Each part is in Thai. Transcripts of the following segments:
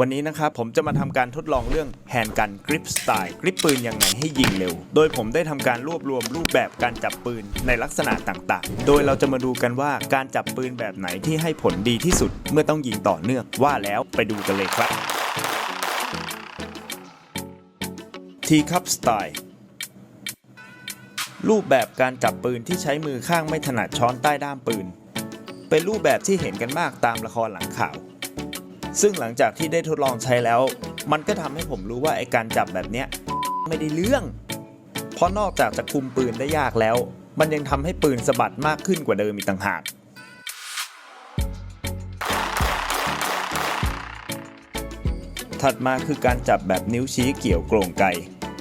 วันนี้นะครับผมจะมาทำการทดลองเรื่องแฮนด์กันกริปสไตล์กริปปืนยังไงให้ยิงเร็ว โดยผมได้ทำการรวบรวมรูปแบบการจับปืนในลักษณะต่างๆ โดยเราจะมาดูกันว่าการจับปืนแบบไหนที่ให้ผลดีที่สุดเมื่อต้องยิงต่อเนื่องว่าแล้วไปดูกันเลยครับทีคัพสไตล์รูปแบบการจับปืนที่ใช้มือข้างไม่ถนัดช้อนใต้ด้ามปืน เป็นรูปแบบที่เห็นกันมากตามละครหลังข่าว ซึ่งหลังจากที่ได้ทดลองใช้แล้ว มันก็ทำให้ผมรู้ว่าไอการจับแบบเนี้ยไม่ได้เรื่อง เพราะนอกจากจะคุมปืนได้ยากแล้ว มันยังทำให้ปืนสะบัดมากขึ้นกว่าเดิมอีกต่างหากถัดมาคือการจับแบบนิ้วชี้เกี่ยวโกรงไก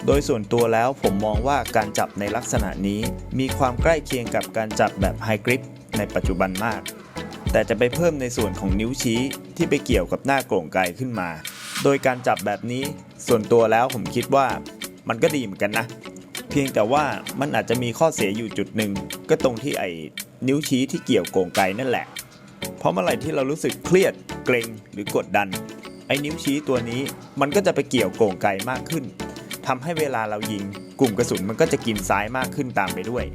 โดยส่วนตัวแล้วผมมองว่าการจับในลักษณะนี้มีความใกล้เคียงกับการจับแบบไฮกริปในปัจจุบันมาก แต่จะไปเพิ่มในส่วนของนิ้วชี้ที่ไปเกี่ยวกับหน้าโกร่งไกขึ้นมา โดยการจับแบบนี้ส่วนตัวแล้วผมคิดว่ามันก็ดีเหมือนกันนะ เพียงแต่ว่ามันอาจจะมีข้อเสียอยู่จุดหนึ่งก็ตรงที่ไอ้นิ้วชี้ที่เกี่ยวโกร่งไกนั่นแหละ เพราะเมื่อไหร่ที่เรารู้สึกเครียดเกรงหรือกดดัน ไอ้นิ้วชี้ตัวนี้มันก็จะไปเกี่ยวโกร่งไกมากขึ้นทำให้เวลาเรายิง กลุ่มกระสุนมันก็จะกินซ้ายมากขึ้นตามไปด้วย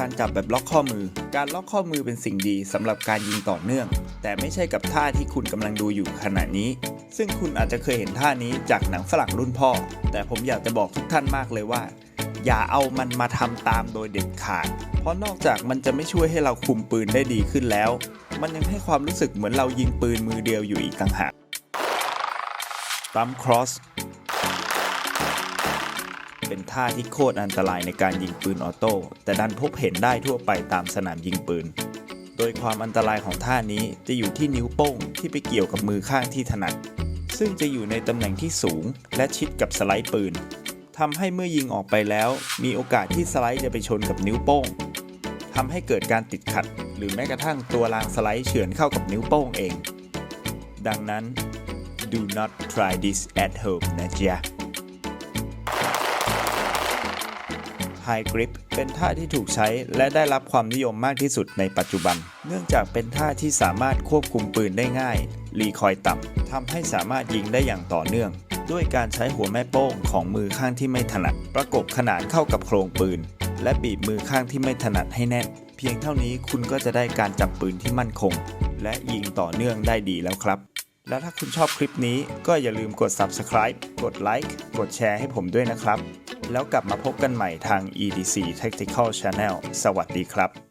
การจับแบบล็อกข้อมือ การล็อกข้อมือเป็นสิ่งดีสำหรับการยิงต่อเนื่อง แต่ไม่ใช่กับท่าที่คุณกำลังดูอยู่ขณะนี้ ซึ่งคุณอาจจะเคยเห็นท่านี้จากหนังฝรั่งรุ่นพ่อ แต่ผมอยากจะบอกทุกท่านมากเลยว่า อย่าเอามันมาทำตามโดยเด็ดขาด เพราะนอกจากมันจะไม่ช่วยให้เราคุมปืนได้ดีขึ้นแล้ว มันยังให้ความรู้สึกเหมือนเรายิงปืนมือเดียวอยู่อีกต่างหากตัมครอส เป็นท่าที่โคตรอันตรายในการยิงปืนออโต้ แต่ดันพบเห็นได้ทั่วไปตามสนามยิงปืน โดยความอันตรายของท่านี้จะอยู่ที่นิ้วโป้งที่ไปเกี่ยวกับมือข้างที่ถนัด ซึ่งจะอยู่ในตำแหน่งที่สูงและชิดกับสไลด์ปืนทำให้เมื่อยิงออกไปแล้ว มีโอกาสที่สไลด์จะไปชนกับนิ้วโป้งทำให้เกิดการติดขัด หรือแม้กระทั่งตัวรางสไลด์เฉือนเข้ากับนิ้วโป้งเอง ดังนั้น do not try this at home นะจ๊ะ High Grip เป็นท่าที่ถูกใช้และได้รับความนิยมมากที่สุดในปัจจุบัน เนื่องจากเป็นท่าที่สามารถควบคุมปืนได้ง่าย รีคอยต่ำทำให้สามารถยิงได้อย่างต่อเนื่อง ด้วยการใช้หัวแม่โป้งของมือข้างที่ไม่ถนัด ประกบขนานเข้ากับโครงปืน และบีบมือข้างที่ไม่ถนัดให้แน่น เพียงเท่านี้คุณก็จะได้การจับปืนที่มั่นคง และยิงต่อเนื่องได้ดีแล้วครับแล้วถ้าคุณชอบคลิปนี้ก็อย่าลืมกด subscribe กดไลค์ กดแชร์ให้ผมด้วยนะครับ แล้วกลับมาพบกันใหม่ทาง EDC Tactical Channel สวัสดีครับ